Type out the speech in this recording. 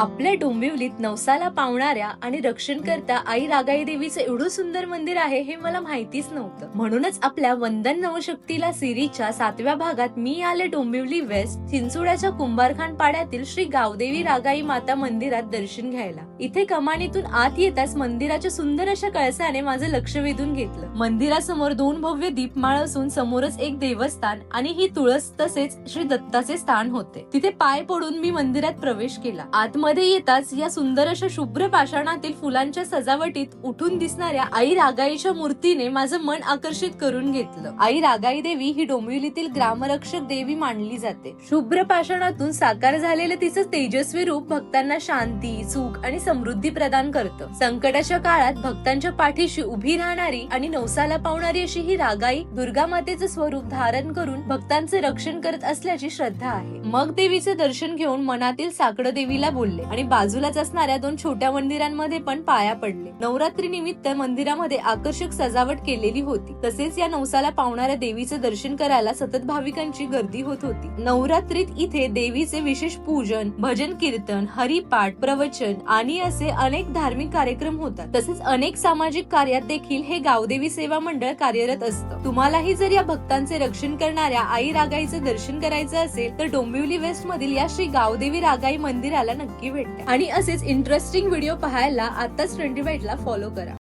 आपल्या डोंबिवलीत नवसाला पावणाऱ्या आणि रक्षण करता आई रागाई देवीचं एवढं सुंदर मंदिर आहे हे मला माहितीच नव्हतं. म्हणूनच आपल्या वंदन नवशक्तीला सिरीजच्या सातव्या भागात मी आले डोंबिवली वेस्ट चिंचोड्याच्या कुंभारखान पाड्यातील श्री गावदेवी रागाई माता मंदिरात दर्शन घ्यायला. इथे कमानीतून आत येताच मंदिराच्या सुंदर अशा कळसाने माझं लक्ष वेधून घेतलं. मंदिरासमोर दोन भव्य दीपमाळ असून समोरच एक देवस्थान आणि ही तुळस तसेच श्री दत्ताचे स्थान होते. तिथे पाय पडून मी मंदिरात प्रवेश केला. आतमध्ये येताच या सुंदर अशा शुभ्र पाषाणातील फुलांच्या सजावटीत उठून दिसणाऱ्या आई रागाईच्या मूर्तीने माझं मन आकर्षित करून घेतलं. आई रागाई देवी ही डोंबिवलीतील ग्रामरक्षक देवी मानली जाते. शुभ्र पाषाणातून साकार झालेलं तिचं तेजस्वी रूप भक्तांना शांती सुख आणि समृद्धी प्रदान करतं. संकटाच्या काळात भक्तांच्या पाठीशी उभी राहणारी आणि नवसाला पावणारी अशी ही रागाई दुर्गा मातेचं स्वरूप धारण करून भक्तांचे रक्षण करत असल्याची श्रद्धा आहे. मग देवीचे दर्शन घेऊन मनातील साकडं देवीला बोलले. आणि बाजूलाच असणाऱ्या दोन छोट्या मंदिरांमध्ये पण पाया पडले. नवरात्री निमित्त मंदिरामध्ये आकर्षक सजावट केलेली होती. तसेच या नवसाला पावणाऱ्या देवीचं दर्शन करायला सतत भाविकांची गर्दी होत होती. नवरात्रीत इथे देवीचे विशेष पूजन भजन कीर्तन हरिपाठ प्रवचन आणि असे अनेक धार्मिक कार्यक्रम होतात. तसेच अनेक सामाजिक कार्यात देखील हे गावदेवी सेवा मंडळ कार्यरत असतं. तुम्हालाही जर या भक्तांचे रक्षण करणाऱ्या आई रागाईचे दर्शन करायचं असेल तर डोंबिवली वेस्ट मधील या श्री गावदेवी रागाई मंदिराला नक्की भेटा आणि असेच इंटरेस्टिंग व्हिडिओ पाहायला आताच ट्वेंटी ला फॉलो करा.